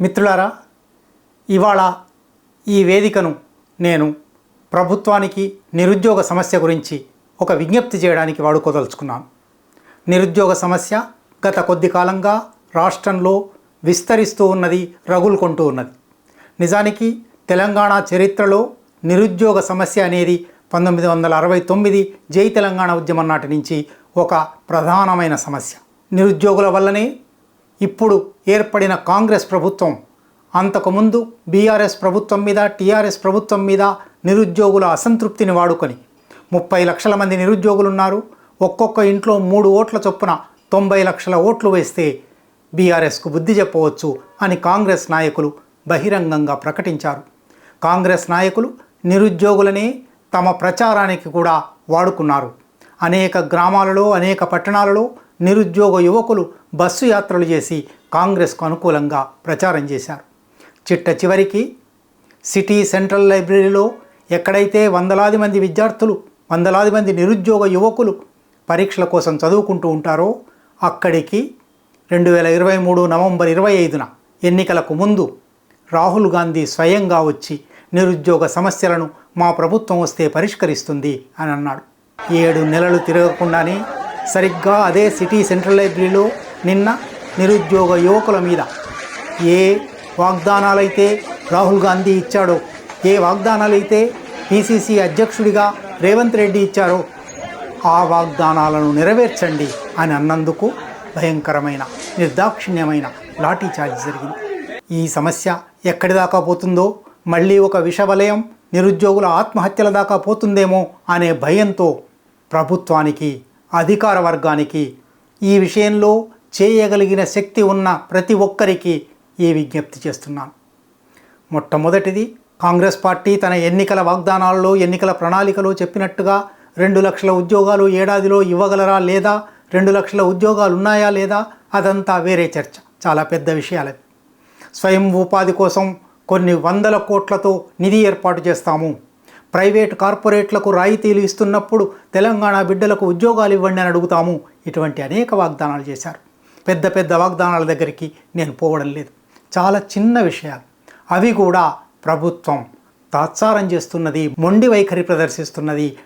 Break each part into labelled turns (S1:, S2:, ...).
S1: మిత్రులారా ఇవాళ ఈ వేదికను నేను ప్రభుత్వానికి నిరుద్యోగ సమస్య గురించి ఒక విజ్ఞప్తి చేయడానికి వాడుకోదలుచుకున్నాను. నిరుద్యోగ సమస్య గత కొద్ది కాలంగా రాష్ట్రంలో విస్తరిస్తూ ఉన్నది రగులుకొంటూ ఉన్నది. నిజానికి తెలంగాణ చరిత్రలో నిరుద్యోగ సమస్య అనేది పంతొమ్మిది వందల అరవై తొమ్మిది జై తెలంగాణ ఉద్యమం నాటి నుంచి ఒక ప్రధానమైన సమస్య. నిరుద్యోగుల వల్లనే ఇప్పుడు ఏర్పడిన కాంగ్రెస్ ప్రభుత్వం. అంతకుముందు బీఆర్ఎస్ ప్రభుత్వం మీద టీఆర్ఎస్ ప్రభుత్వం మీద నిరుద్యోగుల అసంతృప్తిని వాడుకొని ముప్పై లక్షల మంది నిరుద్యోగులు ఉన్నారు ఒక్కొక్క ఇంట్లో మూడు ఓట్ల చొప్పున తొంభై లక్షల ఓట్లు వేస్తే బీఆర్ఎస్కు బుద్ధి చెప్పవచ్చు అని కాంగ్రెస్ నాయకులు బహిరంగంగా ప్రకటించారు. కాంగ్రెస్ నాయకులు నిరుద్యోగులనే తమ ప్రచారానికి కూడా వాడుకున్నారు. అనేక గ్రామాలలో అనేక పట్టణాలలో నిరుద్యోగ యువకులు బస్సు యాత్రలు చేసి కాంగ్రెస్కు అనుకూలంగా ప్రచారం చేశారు. చిట్ట చివరికి సిటీ సెంట్రల్ లైబ్రరీలో ఎక్కడైతే వందలాది మంది విద్యార్థులు వందలాది మంది నిరుద్యోగ యువకులు పరీక్షల కోసం చదువుకుంటూ ఉంటారో అక్కడికి రెండు వేల ఇరవై మూడు నవంబర్ ఇరవై ఐదున ఎన్నికలకు ముందు రాహుల్ గాంధీ స్వయంగా వచ్చి నిరుద్యోగ సమస్యలను మా ప్రభుత్వం వస్తే పరిష్కరిస్తుంది అని అన్నాడు. ఏడు నెలలు తిరగకుండానే సరిగ్గా అదే సిటీ సెంట్రల్ లైబ్రరీలో నిన్న నిరుద్యోగ యువకుల మీద ఏ వాగ్దానాలైతే రాహుల్ గాంధీ ఇచ్చాడో ఏ వాగ్దానాలైతే పిసిసి అధ్యక్షుడిగా రేవంత్ రెడ్డి ఇచ్చారో ఆ వాగ్దానాలను నెరవేర్చండి అని అన్నందుకు భయంకరమైన నిర్దాక్షిణ్యమైన లాఠీ చార్జ్ జరిగింది. ఈ సమస్య ఎక్కడి దాకా పోతుందో మళ్ళీ ఒక విషవలయం నిరుద్యోగుల ఆత్మహత్యల దాకా పోతుందేమో అనే భయంతో ప్రభుత్వానికి అధికార వర్గానికి ఈ విషయంలో చేయగలిగిన శక్తి ఉన్న ప్రతి ఒక్కరికి ఈ విజ్ఞప్తి చేస్తున్నాను. మొట్టమొదటిది కాంగ్రెస్ పార్టీ తన ఎన్నికల వాగ్దానాలలో ఎన్నికల ప్రణాళికలో చెప్పినట్టుగా రెండు లక్షల ఉద్యోగాలు ఏడాదిలో ఇవ్వగలరా లేదా రెండు లక్షల ఉద్యోగాలు ఉన్నాయా లేదా అదంతా వేరే చర్చ. చాలా పెద్ద విషయాలవి స్వయం ఉపాధి కోసం కొన్ని వందల కోట్లతో నిధి ఏర్పాటు చేస్తాము. ప్రైవేట్ కార్పొరేట్లకు రాయితీలు ఇస్తున్నప్పుడు తెలంగాణ బిడ్డలకు ఉద్యోగాలు ఇవ్వండి అని అడుగుతాము ఇటువంటి అనేక వాగ్దానాలు చేశారు. పెద్ద పెద్ద వాగ్దానాల దగ్గరికి నేను పోవడం లేదు. చాలా చిన్న విషయాలు. అవి కూడా ప్రభుత్వం తాత్సారం చేస్తున్నది మొండి వైఖరి ప్రదర్శిస్తున్నది.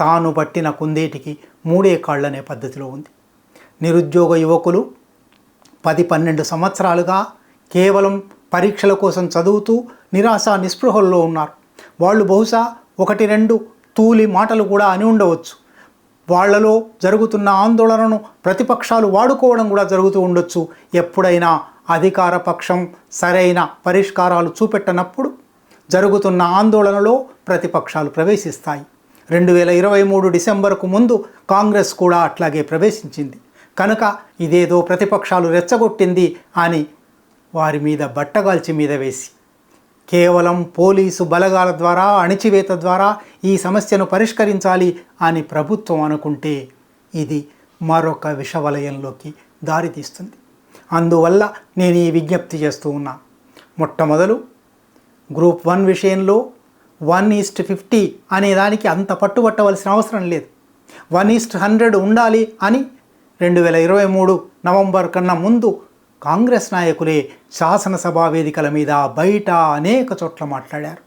S1: తాను పట్టిన కుందేటికి మూడే కాళ్ళనే పద్ధతిలో ఉంది. నిరుద్యోగ యువకులు పది పన్నెండు సంవత్సరాలుగా కేవలం పరీక్షల కోసం చదువుతూ నిరాశ నిస్పృహల్లో ఉన్నారు. వాళ్ళు బహుశా ఒకటి రెండు తూలి మాటలు కూడా అని ఉండవచ్చు. వాళ్ళలో జరుగుతున్న ఆందోళనను ప్రతిపక్షాలు వాడుకోవడం కూడా జరుగుతూ ఉండొచ్చు. ఎప్పుడైనా అధికార పక్షం సరైన పరిష్కారాలు చూపెట్టనప్పుడు జరుగుతున్న ఆందోళనలో ప్రతిపక్షాలు ప్రవేశిస్తాయి. రెండు వేల ఇరవై మూడు డిసెంబర్కు ముందు కాంగ్రెస్ కూడా అట్లాగే ప్రవేశించింది. కనుక ఇదేదో ప్రతిపక్షాలు రెచ్చగొట్టింది అని వారి మీద బట్టగాల్చి మీద వేసి కేవలం పోలీసు బలగాల ద్వారా అణిచివేత ద్వారా ఈ సమస్యను పరిష్కరించాలి అని ప్రభుత్వం అనుకుంటే ఇది మరొక విషవలయంలోకి దారితీస్తుంది. అందువల్ల నేను ఈ విజ్ఞప్తి చేస్తూ ఉన్నా. మొట్టమొదలు గ్రూప్ వన్ విషయంలో వన్ ఈస్ట్ ఫిఫ్టీ అనే దానికి అంత పట్టుబట్టవలసిన అవసరం లేదు. వన్ ఈస్ట్ హండ్రెడ్ ఉండాలి అని రెండు వేల ఇరవై మూడు నవంబర్ కన్నా ముందు కాంగ్రెస్ నాయకులే శాసనసభా వేదికల మీద బయట అనేక చోట్ల మాట్లాడారు.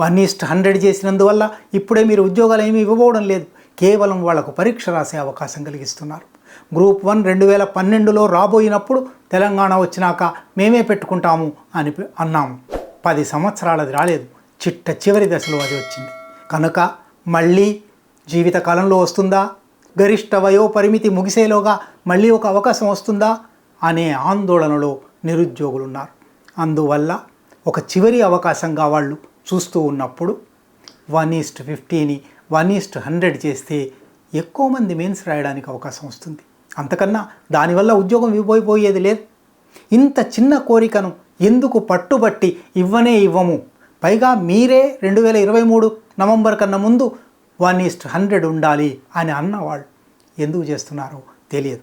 S1: వన్ ఈస్ట్ హండ్రెడ్ చేసినందువల్ల ఇప్పుడే మీరు ఉద్యోగాలు ఏమీ ఇవ్వబోవడం లేదు. కేవలం వాళ్ళకు పరీక్ష రాసే అవకాశం కలిగిస్తున్నారు. గ్రూప్ వన్ రెండు వేల పన్నెండులో రాబోయినప్పుడు తెలంగాణ వచ్చినాక మేమే పెట్టుకుంటాము అని అన్నాము. పది సంవత్సరాలది రాలేదు. చిట్ట చివరి దశలో అది వచ్చింది. కనుక మళ్ళీ జీవితకాలంలో వస్తుందా? గరిష్ట వయోపరిమితి ముగిసేలోగా మళ్ళీ ఒక అవకాశం వస్తుందా? అనే ఆందోళనలో నిరుద్యోగులు ఉన్నారు అందువల్ల ఒక చివరి అవకాశంగా వాళ్ళు చూస్తూ ఉన్నప్పుడు వన్ ఈస్ట్ ఫిఫ్టీని వన్ ఈస్ట్ హండ్రెడ్ చేస్తే ఎక్కువ మంది మెయిన్స్ రాయడానికి అవకాశం వస్తుంది. అంతకన్నా దానివల్ల ఉద్యోగం ఇవ్వబోయేది లేదు. ఇంత చిన్న కోరికను ఎందుకు పట్టుబట్టి ఇవ్వనే ఇవ్వము? పైగా మీరే రెండు వేల ఇరవై మూడు నవంబర్ కన్నా ముందు వన్ ఈస్ట్ హండ్రెడ్ ఉండాలి అని అన్నవాళ్ళు ఎందుకు చేస్తున్నారో తెలియదు.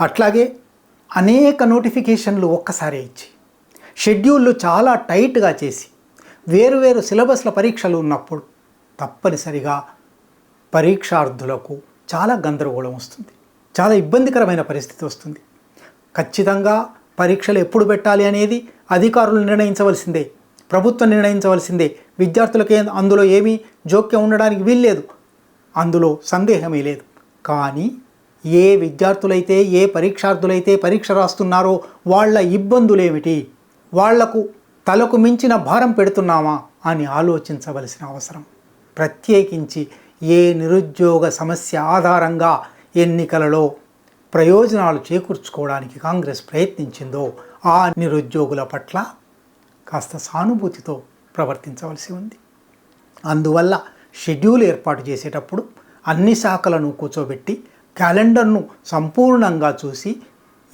S1: అట్లాగే అనేక నోటిఫికేషన్లు ఒక్కసారే ఇచ్చి షెడ్యూళ్ళు చాలా టైట్గా చేసి వేరువేరు సిలబస్ల పరీక్షలు ఉన్నప్పుడు తప్పనిసరిగా పరీక్షార్థులకు చాలా గందరగోళం వస్తుంది. చాలా ఇబ్బందికరమైన పరిస్థితి వస్తుంది. ఖచ్చితంగా పరీక్షలు ఎప్పుడు పెట్టాలి అనేది అధికారులు నిర్ణయించవలసిందే ప్రభుత్వం నిర్ణయించవలసిందే విద్యార్థులకి అందులో ఏమీ జోక్యం ఉండడానికి వీల్లేదు. అందులో సందేహమే లేదు. కానీ ఏ విద్యార్థులైతే ఏ పరీక్షార్థులైతే పరీక్ష రాస్తున్నారో వాళ్ళ ఇబ్బందులేమిటి? వాళ్ళకు తలకు మించిన భారం పెడుతున్నామా అని ఆలోచించవలసిన అవసరం. ప్రత్యేకించి ఏ నిరుద్యోగ సమస్య ఆధారంగా ఎన్నికలలో ప్రయోజనాలు చేకూర్చుకోవడానికి కాంగ్రెస్ ప్రయత్నించిందో ఆ నిరుద్యోగుల పట్ల కాస్త సానుభూతితో ప్రవర్తించవలసి ఉంది. అందువల్ల షెడ్యూల్ ఏర్పాటు చేసేటప్పుడు అన్ని శాఖలను కూర్చోబెట్టి క్యాలెండర్ను సంపూర్ణంగా చూసి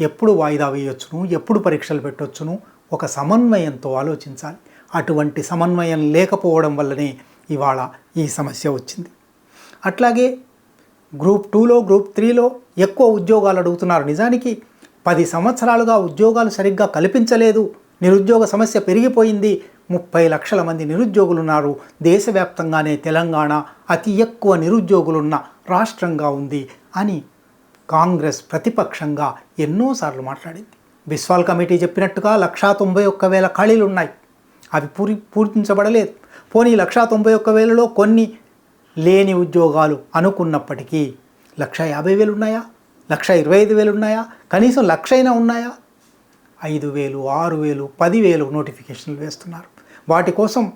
S1: ఎప్పుడు వాయిదా వేయొచ్చును ఎప్పుడు పరీక్షలు పెట్టొచ్చును ఒక సమన్వయంతో ఆలోచించాలి. అటువంటి సమన్వయం లేకపోవడం వల్లనే ఇవాళ ఈ సమస్య వచ్చింది. అట్లాగే గ్రూప్ టూలో గ్రూప్ త్రీలో ఎక్కువ ఉద్యోగాలు అడుగుతున్నారు. నిజానికి పది సంవత్సరాలుగా ఉద్యోగాలు సరిగ్గా కల్పించలేదు. నిరుద్యోగ సమస్య పెరిగిపోయింది. ముప్పై లక్షల మంది నిరుద్యోగులు ఉన్నారు దేశవ్యాప్తంగానే తెలంగాణ అతి ఎక్కువ నిరుద్యోగులున్న రాష్ట్రంగా ఉంది. అని కాంగ్రెస్ ప్రతిపక్షంగా ఎన్నోసార్లు మాట్లాడింది. బిస్వాల్ కమిటీ చెప్పినట్టుగా లక్షా తొంభై ఒక్క వేల ఖాళీలు ఉన్నాయి. అవి పూరి పూర్తించబడలేదు పోనీ లక్షా తొంభై ఒక్క వేలలో కొన్ని లేని ఉద్యోగాలు అనుకున్నప్పటికీ లక్ష యాభై వేలు ఉన్నాయా? లక్ష ఇరవై ఐదు వేలు ఉన్నాయా? కనీసం లక్ష అయినా ఉన్నాయా? ఐదు వేలు ఆరు వేలు పదివేలు నోటిఫికేషన్లు వేస్తున్నారు. వాటి కోసం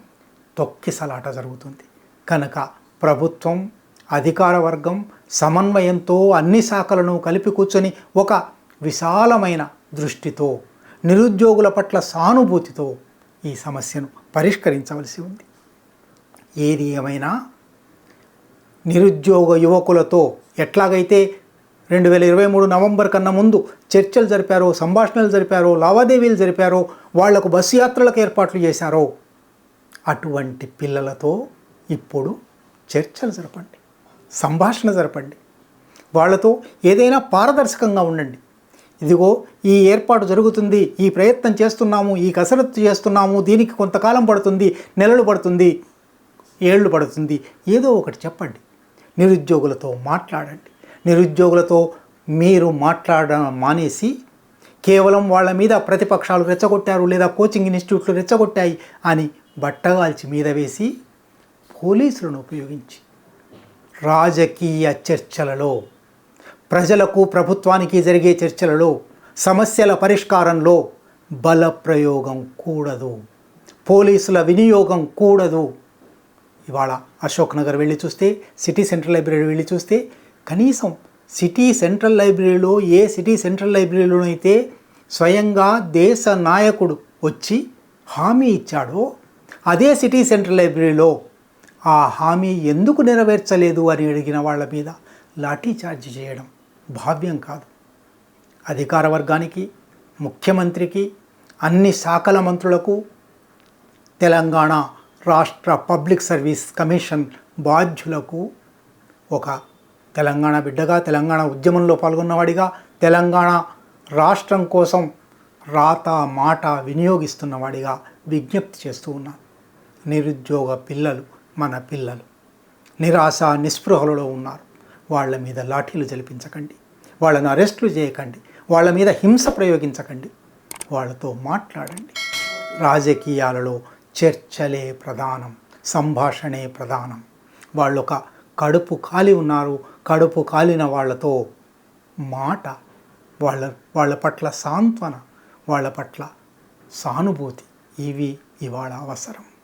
S1: తొక్కిసలాట జరుగుతుంది. కనుక ప్రభుత్వం అధికార వర్గం సమన్వయంతో అన్ని శాఖలను కలిపి కూర్చొని ఒక విశాలమైన దృష్టితో నిరుద్యోగుల పట్ల సానుభూతితో ఈ సమస్యను పరిష్కరించవలసి ఉంది. ఏది ఏమైనా నిరుద్యోగ యువకులతో ఎట్లాగైతే రెండు వేల ఇరవై మూడు నవంబర్ కన్నా ముందు చర్చలు జరిపారో సంభాషణలు జరిపారో లావాదేవీలు జరిపారో వాళ్ళకు బస్సు యాత్రలకు ఏర్పాట్లు చేశారో అటువంటి పిల్లలతో ఇప్పుడు చర్చలు జరపండి. సంభాషణ జరపండి. వాళ్ళతో ఏదైనా పారదర్శకంగా ఉండండి. ఇదిగో ఈ ఏర్పాటు జరుగుతుంది ఈ ప్రయత్నం చేస్తున్నాము ఈ కసరత్తు చేస్తున్నాము దీనికి కొంతకాలం పడుతుంది నెలలు పడుతుంది ఏళ్ళు పడుతుంది. ఏదో ఒకటి చెప్పండి. నిరుద్యోగులతో మాట్లాడండి. నిరుద్యోగులతో మీరు మాట్లాడడం మానేసి కేవలం వాళ్ళ మీద ప్రతిపక్షాలు రెచ్చగొట్టారు లేదా కోచింగ్ ఇన్స్టిట్యూట్లు రెచ్చగొట్టాయి అని బట్టగాల్చి మీద వేసి పోలీసులను ఉపయోగించి రాజకీయ చర్చలలో ప్రజలకు ప్రభుత్వానికి జరిగే చర్చలలో సమస్యల పరిష్కారంలో బలప్రయోగం కూడదు. పోలీసుల వినియోగం కూడదు. ఇవాళ అశోక్ నగర్ వెళ్ళి చూస్తే సిటీ సెంట్రల్ లైబ్రరీ వెళ్ళి చూస్తే కనీసం సిటీ సెంట్రల్ లైబ్రరీలో ఏ సిటీ సెంట్రల్ లైబ్రరీలోనైతే స్వయంగా దేశ నాయకుడు వచ్చి హామీ ఇచ్చాడో అదే సిటీ సెంట్రల్ లైబ్రరీలో ఆ హామీ ఎందుకు నెరవేర్చలేదు అని అడిగిన వాళ్ళ మీద లాఠీచార్జ్ చేయడం భావ్యం కాదు. అధికార వర్గానికి ముఖ్యమంత్రికి అన్ని శాఖల మంత్రులకు తెలంగాణ రాష్ట్ర పబ్లిక్ సర్వీస్ కమిషన్ బాధ్యులకు ఒక తెలంగాణ బిడ్డగా తెలంగాణ ఉద్యమంలో పాల్గొన్నవాడిగా తెలంగాణ రాష్ట్రం కోసం రాత మాట వినియోగిస్తున్నవాడిగా విజ్ఞప్తి చేస్తూ ఉన్నాను. నిరుద్యోగ పిల్లలు మన పిల్లలు. నిరాశ నిస్పృహలలో ఉన్నారు. వాళ్ళ మీద లాఠీలు జలిపించకండి వాళ్ళను అరెస్టులు చేయకండి. వాళ్ళ మీద హింస ప్రయోగించకండి. వాళ్ళతో మాట్లాడండి. రాజకీయాలలో చర్చలే ప్రధానం సంభాషణే ప్రధానం. వాళ్ళొక కడుపు కాలి ఉన్నారు. కడుపు కాలిన వాళ్ళతో మాట వాళ్ళ వాళ్ళ పట్ల సాంత్వన వాళ్ళ పట్ల సానుభూతి. ఇవి ఇవాళ అవసరం.